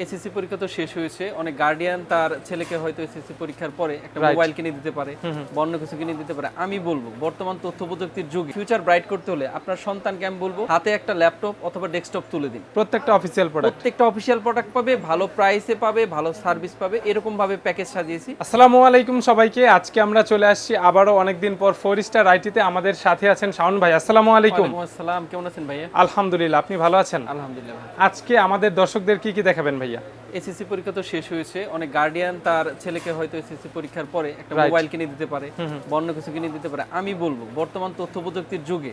SSC পরীক্ষা তো শেষ হয়েছে। অনেক গার্ডিয়ান তার ছেলেকে হয়তো এসএসসি পরীক্ষার পরে একটা মোবাইল কিনে দিতে পারে বা অন্য কিছু কিনে দিতে পারে। আমি বলব বর্তমান তথ্য প্রযুক্তির যুগে ফিউচার ব্রাইট করতে হলে আপনার সন্তানকে আমি বলব হাতে একটা ল্যাপটপ অথবা ডেস্কটপ তুলে দিন। প্রত্যেকটা অফিসিয়াল প্রোডাক্ট প্রত্যেকটা অফিসিয়াল প্রোডাক্ট পাবে ভালো প্রাইসে পাবে ভালো সার্ভিস পাবে এরকম ভাবে প্যাকেজ সাজিয়েছি। আসসালামু আলাইকুম সবাইকে আজকে আমরা চলে আসছি আবারও অনেকদিন পর ফোর স্টার আইটিতে আমাদের সাথে আছেন শাওন ভাই। আসসালামু আলাইকুম। আসসালাম কেমন আছেন ভাইয়া? আলহামদুলিল্লাহ আপনি ভালো আছেন? আলহামদুলিল্লাহ আজকে আমাদের দর্শকদের কি কি দেখাবেন ভাইয়া? এসএসসি পরীক্ষা তো শেষ হয়েছে। অনেক গার্ডিয়ান তার ছেলেকে হয়তো এসএসসি পরীক্ষার পরে একটা মোবাইল কিনে দিতে পারে বা অন্য কিছু কিনে দিতে পারে। আমি বলব বর্তমান তথ্য প্রযুক্তির যুগে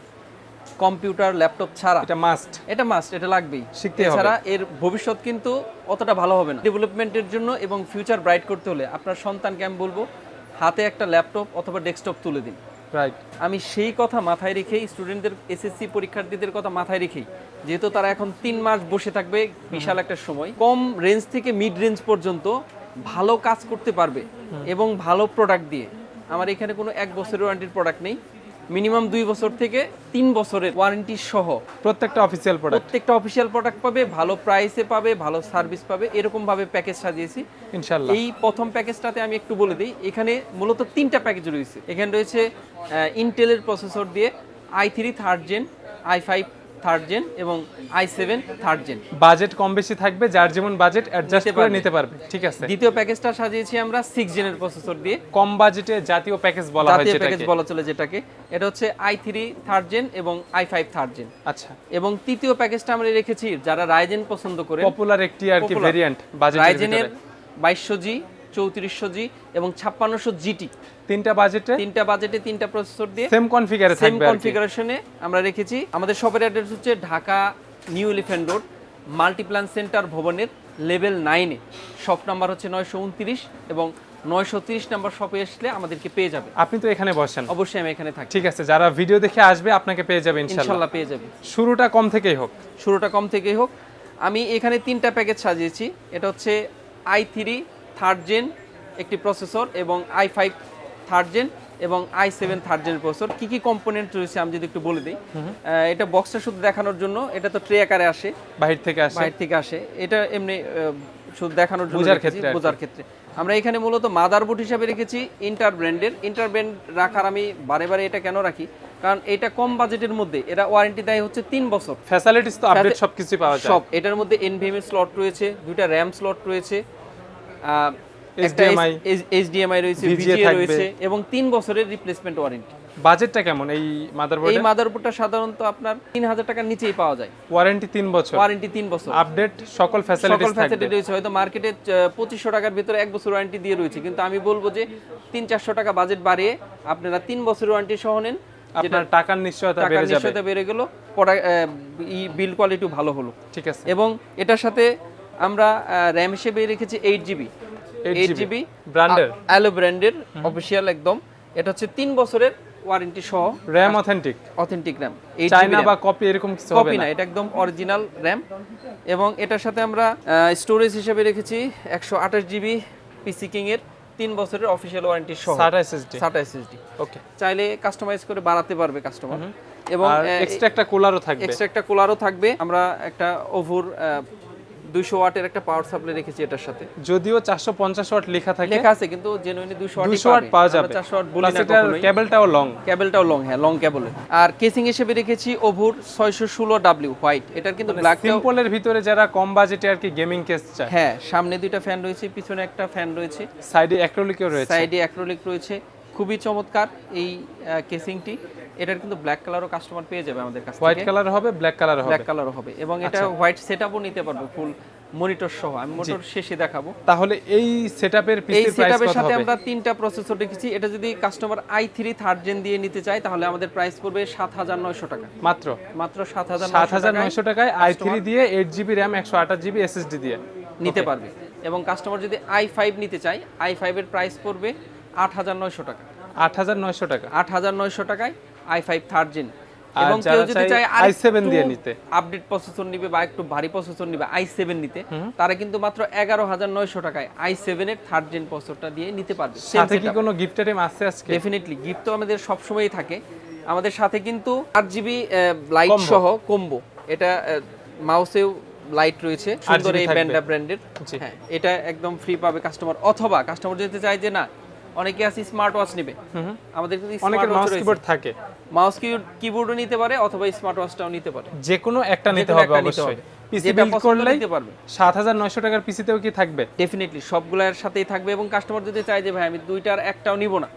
কম্পিউটার ল্যাপটপ ছাড়া এটা মাস্ট এটা মাস্ট এটা লাগবেই। শিখতে হবে। এছাড়া এর ভবিষ্যৎ কিন্তু অতটা ভালো হবে না। ডেভেলপমেন্টের জন্য এবং ফিউচার ব্রাইট করতে হলে আপনার সন্তানকে আমি বলব হাতে একটা ল্যাপটপ অথবা ডেস্কটপ তুলে দিন। রাইট আমি সেই কথা মাথায় রেখেই স্টুডেন্টদের এসএসসি পরীক্ষার্থীদের কথা মাথায় রেখেই যেহেতু তারা এখন তিন মাস বসে থাকবে বিশাল একটা সময় কম রেঞ্জ থেকে মিড রেঞ্জ পর্যন্ত ভালো কাজ করতে পারবে এবং ভালো প্রোডাক্ট দিয়ে। আমার এখানে কোনো এক বছরের ওয়ারেন্টির প্রোডাক্ট নেই। মিনিমাম দুই বছর থেকে তিন বছরের ওয়ারেন্টি সহ। প্রত্যেকটা অফিসিয়াল প্রোডাক্ট প্রত্যেকটা অফিসিয়াল প্রোডাক্ট পাবে ভালো প্রাইসে পাবে ভালো সার্ভিস পাবে এরকম ভাবে প্যাকেজ সাজিয়েছি। ইনশাআল্লাহ। এই প্রথম প্যাকেজটাতে আমি একটু বলে দিই এখানে মূলত তিনটা প্যাকেজ রয়েছে। এখানে রয়েছে ইন্টেলের প্রসেসর দিয়ে i three third gen i five third gen এবং i seven third gen budget কম বেশি থাকবে যার যেমন বাজেট অ্যাডজাস্ট করে নিতে পারবে। ঠিক আছে। দ্বিতীয় প্যাকেজটা সাজিয়েছি আমরা সিক্স জেনের প্রসেসর দিয়ে। কম বাজেটে জাতীয় প্যাকেজ বলা হয় জাতীয় প্যাকেজ বলা চলে যেটাকে। এটা হচ্ছে আই থ্রি থার্ড জেন এবং আই ফাইভ থার্ড জেন আচ্ছা। এবং তৃতীয় প্যাকেজটা আমরা রেখেছি যারা রাইজেন পছন্দ করে পপুলার একটি আর কি। ভেরিয়েন্ট বাজেটের রাইজেনের বাইশশো জি চৌত্রিশশো জি এবং ছাপ্পান্নশো জিটি তিনটা বাজেটে তিনটা বাজেটে তিনটা প্রসেসর দিয়ে সেম কনফিগারে সেম কনফিগারেশনে আমরা রেখেছি। আমাদের শপের অ্যাড্রেস হচ্ছে Dhaka New Elephant Road Multiplan Centre ভবনের লেভেল নাইনে শপ নাম্বার হচ্ছে নয়শো উনত্রিশ এবং নয়শো তিরিশ নাম্বার শপে আসলে আমাদেরকে পেয়ে যাবে। আপনি তো এখানে বসেন। অবশ্যই আমি এখানে থাকি ঠিক আছে যারা ভিডিও দেখে আসবে আপনাকে পেয়ে যাবে ইনশাল্লাহ। পেয়ে যাবে। শুরুটা কম থেকেই হোক। শুরুটা কম থেকেই হোক। আমি এখানে তিনটা প্যাকেজ সাজিয়েছি। এটা হচ্ছে আই থ্রি থার্ড জেন একটি প্রসেসর এবং আই ফাইভ থার্ড জেন এবং আই সেভেন থার্ড জেনের প্রসেসর। কী কী কম্পোনেন্ট রয়েছে আমি যদি একটু বলে দিই? এটা বক্সটা শুধু দেখানোর জন্য এটা তো ট্রে আকারে আসে। বাহির থেকে আসে। বাইরে থেকে আসে। এটা এমনি শুধু দেখানোর জন্য বোঝার ক্ষেত্রে বোঝার ক্ষেত্রে। আমরা এখানে মূলত মাদারবোর্ড হিসাবে রেখেছি ইন্টার ব্র্যান্ডের ইন্টার ব্র্যান্ড রাখার আমি বারে বারে এটা কেন রাখি? কারণ এটা কম বাজেটের মধ্যে এরা ওয়ারেন্টি দেয় হচ্ছে তিন বছর। ফ্যাসিলিটিস তো আপডেট সবকিছু পাওয়া যায়। সব এটার মধ্যে এনভিএমএ স্লট রয়েছে দুইটা র্যাম স্লট রয়েছে। একটা এইচডিএমআই রয়েছে ভিজিএ রয়েছে এবং তিন বছরের রিপ্লেসমেন্ট ওয়ারেন্টি বাজেটটা কেমন এই এই মাদারবোর্ডটা সাধারণত আপনার তিন হাজার টাকার নিচেই পাওয়া যায়। ওয়ারেন্টি তিন বছর। ওয়ারেন্টি তিন বছর। আপডেট সকল সকল ফ্যাসিলিটিস থাকবে। ফ্যাসিলিটি রয়েছে হয়তো মার্কেটে পঁচিশশো টাকার ভিতরে এক বছর ওয়ারেন্টি দিয়ে রয়েছে কিন্তু আমি বলব যে তিন চারশো টাকা বাজেট বাড়িয়ে আপনারা তিন বছরের ওয়ারেন্টি সহ নেন আপনার টাকার নিশ্চয়তা বেড়ে যাবে। নিশ্চয়তা বেড়ে গেল বিল কোয়ালিটিও ভালো হলো। ঠিক আছে। এবং এটার সাথে আমরা র্যাম হিসেবে রেখেছি এইট জিবি 8 এইট জিবি ব্র্যান্ডের। অ্যালো ব্র্যান্ডের অফিসিয়াল একদম। এটা হচ্ছে তিন বছরের ওয়ারেন্টি সহ। RAM authentic authentic RAM China বা কপি এরকম কিছু কপি না এটা একদম অরিজিনাল র্যাম এবং এটার সাথে আমরা স্টোরেজ হিসেবে রেখেছি একশো আঠাশ জিবি পিসি কিং এর তিন বছরের অফিসিয়াল ওয়ারেন্টি সহ। সাটা এসএসডি সাটা এসএসডি ওকে চাইলে কাস্টমাইজ করে বাড়াতে পারবে কাস্টমার এবং এক্সট্রা একটা কুলারও থাকবে। এক্সট্রা একটা কুলারও থাকবে। আমরা একটা ওভর দুইশো ওয়াটের একটা পাওয়ার সাপ্লাই রেখেছি এটার সাথে। যদিও 450 ওয়াট লেখা থাকে। লেখা আছে কিন্তু জেনুইনলি ওয়াট 200 ওয়াট পাওয়া যাবে। চারশো ওয়াট বলি না কখনোই। কেবলটাও লং কেবলটাও লং হ্যাঁ লং কেবল আর কেসিং হিসেবে রেখেছি ওভর ছয়শো ষোলো ডাব্লিউ হোয়াইট এটার কিন্তু ব্ল্যাকটাও সিম্পলের ভিতরে যারা কম বাজেটে আর কি গেমিং কেস চায়। হ্যাঁ সামনে দুইটা ফ্যান রয়েছে পিছনে একটা ফ্যান রয়েছে। সাইডে অ্যাক্রিলিকও রয়েছে। সাইডে অ্যাক্রোলিক রয়েছে। খুবই চমৎকার এই কেসিংটি এটার কিন্তু ব্ল্যাক কালারও কাস্টমার পেয়ে যাবে আমাদের কাছে হোয়াইট কালার হবে ব্ল্যাক কালার হবে। ব্ল্যাক কালারও হবে। এবং এটা হোয়াইট সেটআপও নিতে পারবে ফুল মনিটর সহ। আমি মোটর শেষে দেখাবো। তাহলে এই সেটআপের এই পিসির প্রাইস সেটআপের কত সাথে আমরা তিনটা প্রসেসর রেখেছি এটা যদি customer i three third gen দিয়ে নিতে চায় তাহলে আমাদের প্রাইস পড়বে সাত হাজার নয়শো টাকা। মাত্র? মাত্র সাত হাজার সাত হাজার নয়শো টাকায় আই থ্রি দিয়ে এইট জিবি র্যাম একশো আঠাশ জিবি এসএসডি দিয়ে। নিতে পারবে। এবং কাস্টমার যদি আই ফাইভ নিতে চায় আই ফাইভের প্রাইস পড়বে আট হাজার নয়শো টাকা। আট হাজার নয়শো টাকা। আট হাজার নয়শো টাকায় আই ফাইভ থার্ড জেন এবং কেউ যদি চায় চায় i7 দিয়ে নিতে। আপডেট প্রসেসর নিবে বা একটু ভারী প্রসেসর নিবে আই সেভেন নিতে তারা কিন্তু মাত্র এগারো হাজার নয়শো টাকায় আই সেভেনের থার্ড জেন প্রসেসরটা দিয়ে নিতে পারবে। সাথে কি কোনো গিফট আইটেম আছে আজকে? ডেফিনেটলি গিফট তো আমাদের সবসময়ই থাকে। আমাদের সাথে কিন্তু আট জিবি লাইট সহ কম্বো এটা মাউসেও লাইট রয়েছে সুন্দর এই। ব্যান্ডা ব্র্যান্ডের হ্যাঁ এটা একদম ফ্রি পাবে কাস্টমার অথবা কাস্টমার যেতে চায় যে না অনেকে আছে স্মার্ট ওয়াচ নেবে আমাদের কিন্তু অনেকের মাউস কিবোর্ড থাকে। মাউস কিবোর্ডও নিতে পারে অথবা স্মার্ট ওয়াচটাও নিতে পারে। যে কোনো একটা নিতে হবে অবশ্যই। পিসি বিল্ড করলে নিতে পারবে। সাত হাজার নয়শো টাকার পিসিতেও কি থাকবে? ডেফিনেটলি সবগুলোর সাথেই থাকবে এবং কাস্টমার যদি চায় যে ভাই আমি দুইটার একটাও নিব না।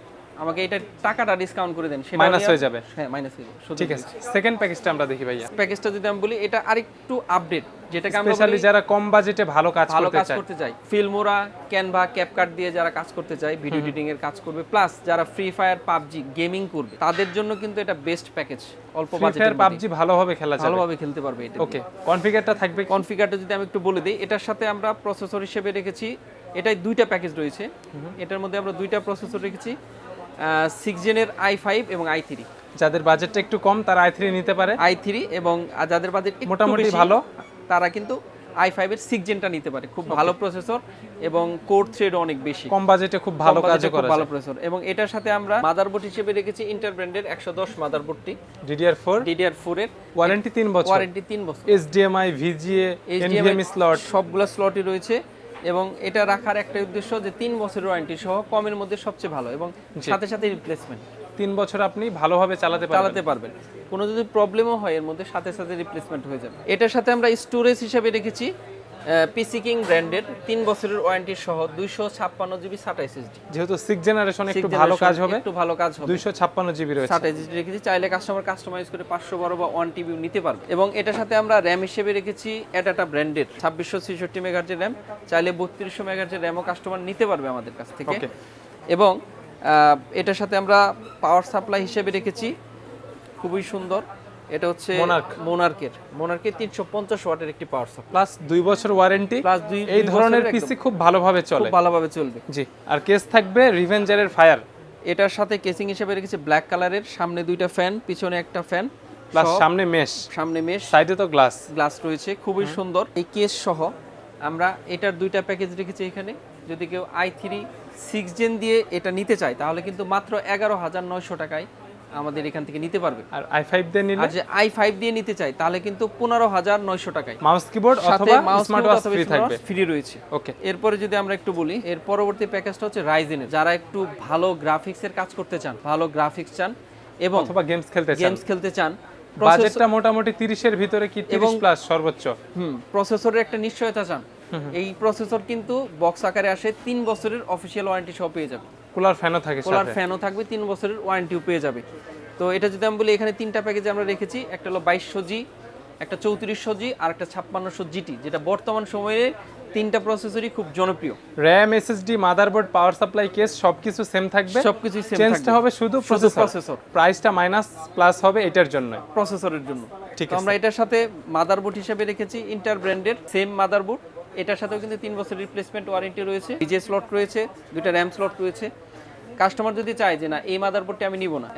আমাকে এটা টাকাটা ডিসকাউন্ট করে দেন সেটা Minus হয়ে যাবে। হ্যাঁ মাইনাস হয়ে যাবে ঠিক আছে। সেকেন্ড প্যাকেজটা আমরা দেখি ভাইয়া। প্যাকেজটা যদি আমি বলি এটা আরেকটু আপডেট যেটাকে আমরা স্পেশালি যারা কম বাজেটে ভালো কাজ করতে চায়। ভালো কাজ করতে চাই ফিল্মোরা ক্যানভা ক্যাপকাট দিয়ে যারা কাজ করতে চায় ভিডিও এডিটিং এর কাজ করবে প্লাস যারা ফ্রি ফায়ার পাবজি গেমিং করবে তাদের জন্য কিন্তু এটা বেস্ট প্যাকেজ অল্প ফ্রি বাজেটের ফায়ার পাবজি ভালোভাবে খেলা যাবে। ভালোভাবে খেলতে পারবে এটা ওকে কনফিগারটা থাকবে? কনফিগারটা যদি আমি একটু বলে দিই এটার সাথে আমরা প্রসেসর হিসেবে রেখেছি এটাই দুইটা প্যাকেজ রয়েছে। এটার মধ্যে আমরা দুইটা প্রসেসর রেখেছি। সিক্স জেনের আই ফাইভ এবং আই থ্রি যাদের বাজেটটা একটু কম তারা আই থ্রি নিতে পারে। আই থ্রি এবং যাদের বাজেট মোটামুটি ভালো। তারা কিন্তু আই ফাইভের সিক্স জেনটা নিতে পারে। খুব ভালো প্রসেসর এবং কোর থ্রেড অনেক বেশি। কম বাজেটে খুব ভালো budget-এ খুব ভালো প্রসেসর এবং এটার সাথে আমরা মাদারবোর্ড হিসেবে রেখেছি ইন্টার ব্র্যান্ডের একশো দশ মাদারবোর্ডটি ডিডিআর ফোর ডিডিআর ফোর এর ওয়ারেন্টি তিন বছর। ওয়ারেন্টি তিন বছর। এইচডিএমআই ভিজিএ এনভিএম স্লট সবগুলো স্লটই রয়েছে। এবং এটা রাখার একটা উদ্দেশ্য যে তিন বছরের ওয়ারেন্টি সহ কমের মধ্যে সবচেয়ে ভালো এবং সাথে সাথে রিপ্লেসমেন্ট তিন বছর আপনি ভালোভাবে চালাতে চালাতে পারবেন। কোনো যদি প্রবলেমও হয় এর মধ্যে সাথে সাথে রিপ্লেসমেন্ট হয়ে যাবে। এটার সাথে আমরা স্টোরেজ হিসেবে রেখেছি। পিসি কিং ব্র্যান্ডের তিন বছরের ওয়ারেন্টি সহ দুইশো ছাপ্পান্ন জিবি এসএসডি যেহেতু সিক্স জেনারেশন একটু ভালো কাজ হবে। একটু ভালো কাজ হবে। দুইশো ছাপ্পান্ন জিবি রয়েছে। সাটা এসএসডি রেখেছি চাইলে কাস্টমার কাস্টমাইজ করে পাঁচশো বারো বা ওয়ান টিবিও নিতে পারবে। এবং এটার সাথে আমরা র্যাম হিসেবে রেখেছি এটাটা ব্র্যান্ডের ছাব্বিশশো ছেষট্টি মেগাহার্জের র্যাম চাইলে বত্রিশশো মেগাহার্জের র্যামও কাস্টমার নিতে পারবে আমাদের কাছ থেকে। এবং আহ, এটার সাথে আমরা পাওয়ার সাপ্লাই হিসেবে রেখেছি খুবই সুন্দর। এটা হচ্ছে Monarch। মোনার্কের মোনার্কের তিনশো পঞ্চাশ ওয়াটের একটি পাওয়ার সাপ্লাই প্লাস দুই বছর ওয়ারেন্টি প্লাস দুই এই ধরনের পিসি খুব ভালোভাবে চলে। খুব ভালোভাবে চলবে। জি। আর কেস থাকবে রিভেঞ্জারের ফায়ার এটার সাথে কেসিং হিসেবে রেখেছি ব্ল্যাক কালারের সামনে দুইটা ফ্যান পিছনে একটা ফ্যান প্লাস সামনে মেশ সামনে মেশ সাইডে তো গ্লাস গ্লাস রয়েছে খুবই সুন্দর। এই কেস সহ আমরা এটার দুইটা প্যাকেজ রেখেছি এখানে। যদি কেউ আই থ্রি সিক্স জেন দিয়ে এটা নিতে চায় তাহলে কিন্তু মাত্র এগারো হাজার নয়শো টাকায় আমাদের এখান থেকে নিতে পারবে। আর আই ফাইভ দিয়ে নিলে? আর যে আই ফাইভ দিয়ে নিতে চায় তাহলে কিন্তু পনেরো হাজার নয়শো টাকায়। মাউস কিবোর্ড সাথে অথবা মাউস স্মার্ট ওয়াচ ফ্রি থাকবে। ফ্রি রয়েছে। ওকে এরপরে যদি আমরা একটু বলি এর পরবর্তী প্যাকেজটা হচ্ছে রাইজেনের যারা একটু ভালো গ্রাফিক্সের কাজ করতে চান ভালো গ্রাফিক্স চান এবং অথবা গেমস খেলতে চান। গেমস খেলতে চান বাজেটটা মোটামুটি তিরিশের ভিতরে কি তিরিশ প্লাস সর্বোচ্চ? হুম প্রসেসরের একটা নিশ্চয়তা চান। এই প্রসেসর কিন্তু বক্স আকারে আসে তিন বছরের অফিসিয়াল ওয়ারেন্টি সহ পেয়ে যাবে কুলার ফ্যানও থাকে কোলার ফ্যানও থাকবে তিন বছরের ওয়ারেন্টিও পেয়ে যাবে। তো এটা যদি আমি বলি এখানে তিনটা প্যাকেজে আমরা রেখেছি একটা হলো বাইশশো জি একটা চৌত্রিশশো জি আর একটা ছাপ্পান্নশো জিটি যেটা বর্তমান সময়ে তিনটা প্রসেসরই খুব জনপ্রিয়। RAM SSD motherboard power supply case সবকিছু সেম থাকবে। সবকিছুই সেম চেঞ্জটা হবে শুধু প্রসেসর প্রসেসর প্রাইসটা মাইনাস প্লাস হবে এটার জন্য প্রসেসরের জন্য। ঠিক তো আমরা এটার সাথে মাদারবোর্ড হিসেবে রেখেছি ইন্টার ব্র্যান্ডের সেম মাদারবোর্ড এটার সাথেও কিন্তু তিন বছর রিপ্লেসমেন্ট ওয়ারেন্টি রয়েছে। ডিজে স্লট রয়েছে দুইটা র্যাম স্লট রয়েছে। কাস্টমার যদি চায় যে না এই মাদারবোর্ডটি আমি নিব না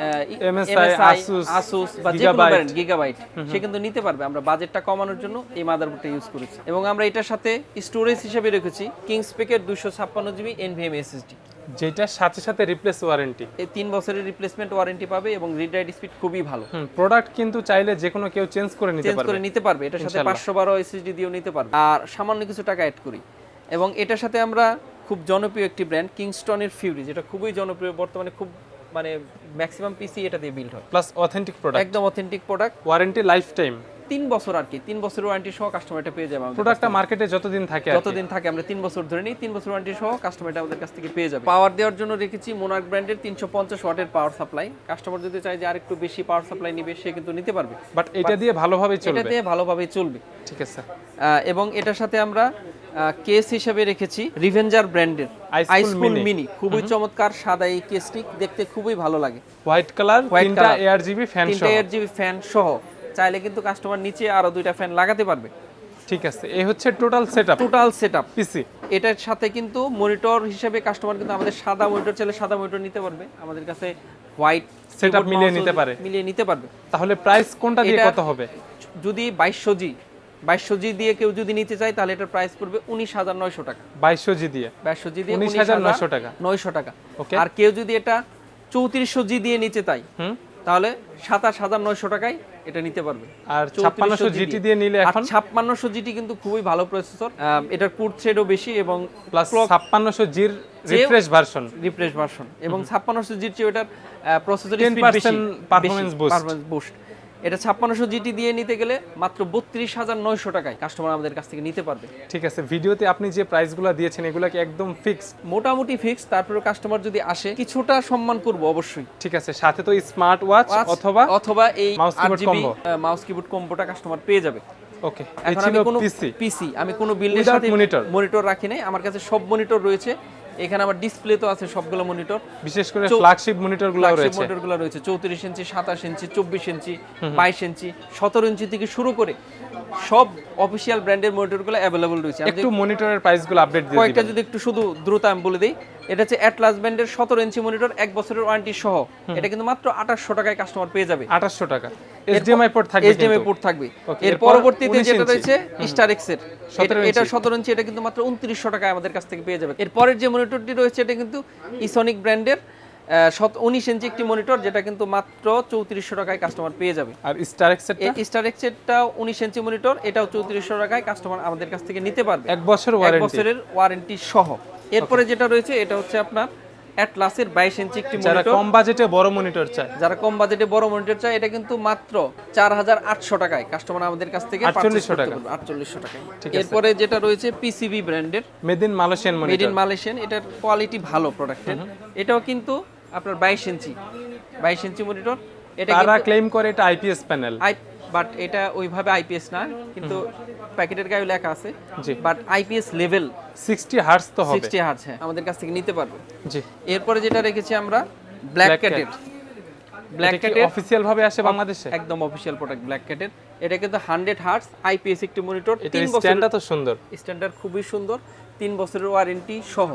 আসুস বা যে কোনো ব্র্যান্ড গিগাবাইট সে কিন্তু নিতে পারবে। আমরা বাজেটটা কমানোর জন্য এই মাদারবোর্ডটা ইউজ করেছি। এবং আমরা এটার সাথে স্টোরেজ হিসেবে রেখেছি কিংস পেকের দুশো ছাপ্পান্ন জিবি এনভিএম এসএসডি যেটার সাথে সাথে রিপ্লেস ওয়ারেন্টি এই তিন বছরের রিপ্লেসমেন্ট ওয়ারেন্টি পাবে এবং রিড রাইট স্পিড খুবই ভালো। প্রোডাক্ট কিন্তু চাইলে যে কোনো কেউ চেঞ্জ করে নিতে চেঞ্জ করে নিতে পারবে এটার সাথে পাঁচশো বারো এসএসডি দিয়েও নিতে পারবে। আর সামান্য কিছু টাকা অ্যাড করি। এবং এটার সাথে আমরা খুব জনপ্রিয় একটি ব্র্যান্ড কিংস্টনের ফিউরি যেটা খুবই জনপ্রিয় বর্তমানে খুব মানে ম্যাক্সিমাম পিসি এটা দিয়ে বিল্ড হয়। প্লাস অথেন্টিক প্রোডাক্ট একদম authentic product warranty lifetime তিন বছর আর কি তিন বছর ওয়ারেন্টি সহ কাস্টমার এটা পেয়ে যাবে প্রোডাক্টটা মার্কেটে যতদিন থাকে যতদিন থাকে আমরা তিন বছর ধরে নিই তিন বছর ওয়ারেন্টি সহ কাস্টমার এটা আমাদের কাছ থেকে পেয়ে যাবে। পাওয়ার দেওয়ার জন্য রেখেছি মোনার্ক ব্র্যান্ডের তিনশো পঞ্চাশ ওয়াটের পাওয়ার সাপ্লাই কাস্টমার যদি চায় যে আরেকটু বেশি পাওয়ার সাপ্লাই নিবে সে কিন্তু নিতে পারবে। বাট এটা দিয়ে ভালোভাবে চলবে। এটাতে ভালোভাবে চলবে। ঠিক আছে এবং এটার সাথে আমরা কেস হিসেবে রেখেছি রিভেঞ্জার ব্র্যান্ডের আইসকুল মিনি খুবই চমৎকার সাদা এই কেসটি দেখতে খুবই ভালো লাগে। White colour. Air GB fan সহ। এর জিবি ফ্যান সহ। চাইলে কিন্তু কাস্টমার নিচে আরও দুইটা ফ্যান লাগাতে পারবে। ঠিক আছে এই হচ্ছে total setup total setup PC এটার সাথে কিন্তু মনিটর হিসেবে কাস্টমার কিন্তু আমাদের সাদা মনিটর চাইলে সাদা মনিটর নিতে পারবে। আমাদের কাছে হোয়াইট Setup মিলিয়ে নিতে পারে। মিলিয়ে নিতে পারবে। তাহলে প্রাইস কোনটা দিয়ে কত হবে? যদি বাইশশো জি বাইশশো জি দিয়ে কেউ যদি নিতে চায় তাহলে এটার প্রাইস পড়বে উনিশ হাজার নয়শো টাকা। বাইশশো জি দিয়ে? বাইশশো জি দিয়ে 19,900 টাকা। নয়শো টাকা। Okay. আর কেউ যদি এটা চৌত্রিশশো জি দিয়ে নিতে হুম? তাহলে সাতাশ হাজার নয়শো টাকায় এটা নিতে পারবে। আর ছাপ্পান্নশো জিটি দিয়ে নিলে এখন? ছাপ্পান্নশো জিটি কিন্তু খুবই ভালো প্রসেসর। এটার কুড থ্রেডও বেশি এবং প্লাস ছাপ্পান্নশো জির রিফ্রেশ ভার্সন রিফ্রেশ ভার্সন এবং ছাপ্পান্নশো জিটি এটার প্রসেসর স্পিড বেশি পারফরম্যান্স বুস্ট এটা ছাপ্পান্নশো জিটি দিয়ে নিতে গেলে মাত্র বত্রিশ হাজার নয়শো টাকায় কাস্টমার আমাদের কাছ থেকে নিতে পারবে। ঠিক আছে ভিডিওতে আপনি যে প্রাইসগুলো দিয়েছেন এগুলো কি একদম ফিক্সড মোটামুটি ফিক্স তারপরে কাস্টমার যদি আসে কিছুটা সম্মান করব অবশ্যই। ঠিক আছে সাথে তো স্মার্ট ওয়াচ অথবা অথবা এই mouse keyboard combo। Mouse keyboard কম্বোটা customer পেয়ে যাবে। ওকে এখন আমি কোনো পিসি আমি কোনো Without সাথে monitor। মনিটর রাখি নাই আমার কাছে সব মনিটর রয়েছে। এখানে আবার ডিসপ্লে তো আছে সবগুলো মনিটর বিশেষ করে ফ্ল্যাগশিপ মনিটরগুলো রয়েছে। মনিটরগুলো রয়েছে। চৌত্রিশ ইঞ্চি সাতাশ ইঞ্চি চব্বিশ ইঞ্চি বাইশ ইঞ্চি সতেরো ইঞ্চি থেকে শুরু করে সব অফিশিয়াল ব্র্যান্ডের মনিটরগুলো अवेलेबल রয়েছে। একটু মনিটরের প্রাইসগুলো আপডেট দিয়ে কয়েকটা যদি একটু শুধু দ্রুত আমি বলে দিই এটা হচ্ছে অ্যাটলাস ব্র্যান্ডের সতেরো ইঞ্চি মনিটর এক বছরের ওয়ারেন্টি সহ। এটা কিন্তু মাত্র আঠাশশো টাকায় কাস্টমার পেয়ে যাবে। 2800 টাকা। এইচডিএমআই পোর্ট থাকবে এইচডিএমআই পোর্ট থাকবে। এর পরবর্তীতে যেটা রয়েছে স্টার এটা সতেরো ইঞ্চি। এটা কিন্তু মাত্র উনত্রিশশো টাকায় আমাদের কাছ থেকে পেয়ে যাবে। এরপরের যে মনিটরটি রয়েছে এটা কিন্তু ইসনিক ব্র্যান্ডের উনিশ ইঞ্চি একটি মনিটর যেটা কিন্তু মাত্র চৌত্রিশশো টাকায় কাস্টমার পেয়ে যাবে। আর স্টার স্টার এক্সেটটা উনিশ ইঞ্চি মনিটর এটাও চৌত্রিশশো টাকায় কাস্টমার আমাদের কাছ থেকে নিতে পারবে। এক বছর বছরের ওয়ারেন্টি সহ। এরপরে যেটা রয়েছে এটা হচ্ছে আপনার অ্যাটলাসের বাইশ ইঞ্চি একটি যারা মনিটর কম বাজেটে বড় মনিটর চায়। যারা কম বাজেটে বড় মনিটর চায় এটা কিন্তু মাত্র চার হাজার আটশো টাকায়। কাস্টমার আমাদের কাছ থেকে 4800 টাকা। আটচল্লিশশো টাকায়। এরপরে যেটা রয়েছে পিসিবি ব্র্যান্ডের made in Malaysian made monitor in Malaysian এটার কোয়ালিটি ভালো প্রোডাক্টের এটাও কিন্তু আপনার বাইশ ইঞ্চি বাইশ ইঞ্চি মনিটর এটা তারা ক্লেম করে এটা আইপিএস প্যানেল বাট এটা ওইভাবে আইপিএস না কিন্তু প্যাকেটের গায়ে লেখা আছে। জি। বাট আইপিএস লেভেল 60 হার্টজ তো হবে। সিক্সটি হার্জ হ্যাঁ আমাদের কাছ থেকে নিতে পারবে। জি। এরপরে যেটা রেখেছি আমরা ব্ল্যাক ক্যাটের ব্ল্যাক ক্যাটের অফিসিয়াল ভাবে আসে বাংলাদেশে? একদম অফিসিয়াল প্রোডাক্ট ব্ল্যাক ক্যাটের এটা কিন্তু হান্ড্রেড হার্টস আইপিএস একটি মনিটর তিন স্ট্যান্ডটা তো সুন্দর। স্ট্যান্ডার্ড খুবই সুন্দর তিন বছরের ওয়ারেন্টি সহ।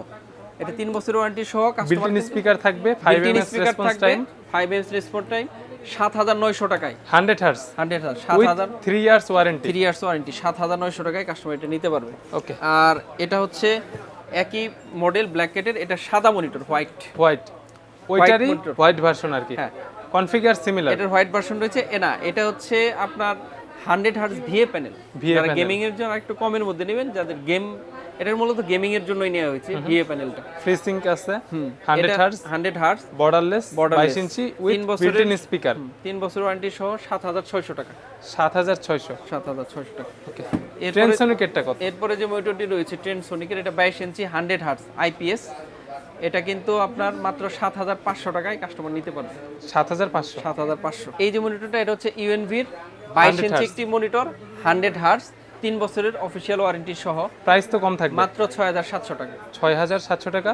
এটা তিন বছরের ওয়ারেন্টি সহ কাস্টমার স্পিকার থাকবে 5 ms response time five ms response time সাত হাজার নয়শো টাকায়। 100 হার্টজ হান্ড্রেড হার্স সাত হাজার 3 years warranty three years warranty সাত হাজার নয়শো টাকায় কাস্টমার এটা নিতে পারবে। ওকে আর এটা হচ্ছে একই মডেল ব্ল্যাক ক্যাটের এটা সাদা মনিটর হোয়াইট হোয়াইট ওইটারই হোয়াইট ভার্সন আর কি। হ্যাঁ। কনফিগার সিমিলার এটার হোয়াইট ভার্সন রয়েছে। এ না এটা হচ্ছে আপনার হান্ড্রেড হার্স ভিএ প্যানেল যারা। গেমিং এর জন্য একটু কমের মধ্যে নেবেন যাদের গেম এটার মূলত গেমিং এর জন্যই নেওয়া হয়েছে ভিএ প্যানেলটা। ফ্রি সিঙ্ক আছে 100 হার্টজ হান্ড্রেড হার্স বর্ডারলেস 22 ইঞ্চি তিন উইথ বিল্ট ইন স্পিকার তিন বছর ওয়ারেন্টি সহ সাত হাজার ছয়শো টাকা। 7600 সাত হাজার ছয়শো টাকা। ওকে এরপরে ট্রেনসনিকেটটা কত? এরপরে যে মনিটরটি রয়েছে ট্রেন্ড সোনিকের এটা বাইশ ইঞ্চি হান্ড্রেড হার্স আইপিএস এটা কিন্তু আপনার মাত্র সাত হাজার পাঁচশো টাকায় কাস্টমার নিতে পারবে। 7500 সাত হাজার পাঁচশো। এই যে মনিটরটা এটা হচ্ছে ইউএনভির বাইশ 100 ইঞ্চি। একটি মনিটর হান্ড্রেড হার্স তিন বছরের অফিসিয়াল ওয়ারেন্টি সহ প্রাইস তো কম থাকবে। মাত্র ছয় হাজার সাতশো টাকা। 6700 টাকা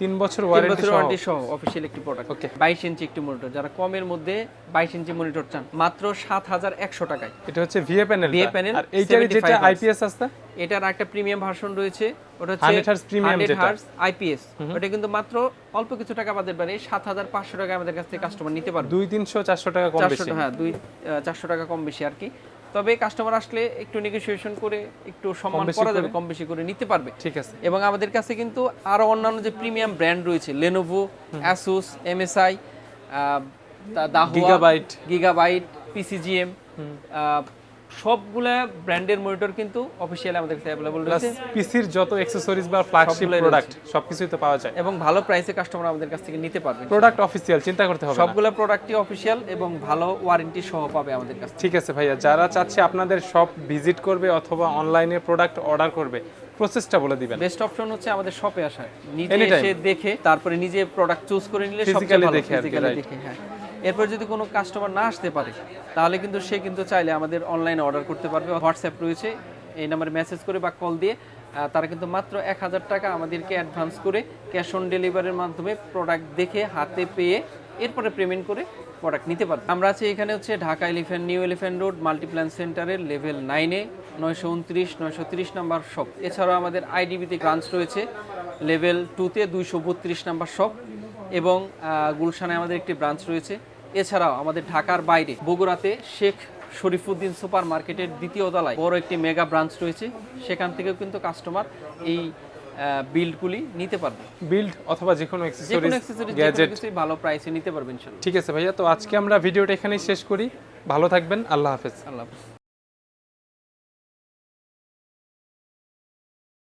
3 বছর তিন ওয়ারেন্টি সহ। ওয়ারেন্টি সহ অফিসিয়াল একটি প্রোডাক্ট Okay. বাইশ ইঞ্চি একটি মনিটর যারা কমের মধ্যে বাইশ ইঞ্চি মনিটর চান মাত্র সাত হাজার একশো টাকায়। এটা হচ্ছে ভিএ প্যানেল VA panel, আর এইটারই 75 যেটা আইপিএস আছে এটার একটা প্রিমিয়াম ভার্সন রয়েছে। ওটা 100 hertz premium যেটা। আইপিএস ওটা কিন্তু মাত্র অল্প কিছু টাকা সাত হাজার পাঁচশো টাকা আমাদের কাছ থেকে কাস্টমার নিতে পারবে। 2 300 400 টাকা কম বেশি। হ্যাঁ দুই চারশো টাকা কম বেশি আর কি। তবে কাস্টমার আসলে একটু নেগোসিয়েশন করে একটু সম্মান করা যাবে কম বেশি করে নিতে পারবে। ঠিক আছে। এবং আমাদের কাছে কিন্তু আরও অন্যান্য যে প্রিমিয়াম ব্র্যান্ড রয়েছে লেনোভো অ্যাসুস এমএসআই দাহুয়া দা গিগাবাইট পিসিজিএম সবগুলা ব্র্যান্ডের মনিটর কিন্তু অফিসিয়ালি আমাদের কাছে প্লাস রয়েছে। পিসির যত অ্যাকসেসরিজ বা ফ্ল্যাগশিপ প্রোডাক্ট সবকিছুই তো পাওয়া যায়। এবং ভালো প্রাইসে কাস্টমার আমাদের কাছ থেকে নিতে পারবে। প্রোডাক্ট অফিসিয়াল চিন্তা করতে হবে না। সবগুলা প্রোডাক্টই অফিসিয়াল এবং ভালো ওয়ারেন্টি সহ পাবে আমাদের কাছে ঠিক আছে ভাইয়া যারা চাচ্ছে আপনাদের শপ ভিজিট করবে অথবা অনলাইনে প্রোডাক্ট অর্ডার করবে প্রসেসটা বলে দিবেন। বেস্ট অপশন হচ্ছে আমাদের শপে আসা নিজে। এসে দেখে তারপরে নিজে প্রোডাক্ট চুজ করে নিলে সবচেয়ে ভালো। দেখে হ্যাঁ। এরপর যদি কোনো কাস্টমার না আসতে পারে, তাহলে কিন্তু সে কিন্তু চাইলে আমাদের অনলাইনে অর্ডার করতে পারবে। হোয়াটসঅ্যাপ রয়েছে, এই নাম্বারে মেসেজ করে বা কল দিয়ে তারা কিন্তু মাত্র এক হাজার টাকা আমাদেরকে অ্যাডভান্স করে ক্যাশ অন ডেলিভারির মাধ্যমে প্রোডাক্ট দেখে, হাতে পেয়ে এরপরে পেমেন্ট করে প্রোডাক্ট নিতে পারবে। আমরা আছি এখানে হচ্ছে Dhaka Elephant New Elephant Road Multiplan সেন্টারের লেভেল নাইনে নয়শো উনত্রিশ, নয়শো তিরিশ নাম্বার শপ এছাড়াও আমাদের আইডিবিতে ব্রাঞ্চ রয়েছে লেভেল টুতে দুইশো বত্রিশ নাম্বার শপ এবং গুলশানে আমাদের একটি ব্রাঞ্চ রয়েছে। এছাড়াও আমাদের ঢাকার বাইরে বগুড়াতে শেখ শরীফুদ্দিন সুপার মার্কেটের দ্বিতীয় তলায় বড় একটি মেগা ব্রাঞ্চ রয়েছে। সেখান থেকেও কিন্তু কাস্টমার এই বিল্ডগুলি নিতে পারবে। বিল্ড অথবা যে কোনো অ্যাক্সেসরিজ ভালো প্রাইসে নিতে পারবেন ঠিক আছে ভাইয়া তো আজকে আমরা ভিডিওটা এখানেই শেষ করি। ভালো থাকবেন আল্লাহ হাফেজ। আল্লাহ হাফেজ।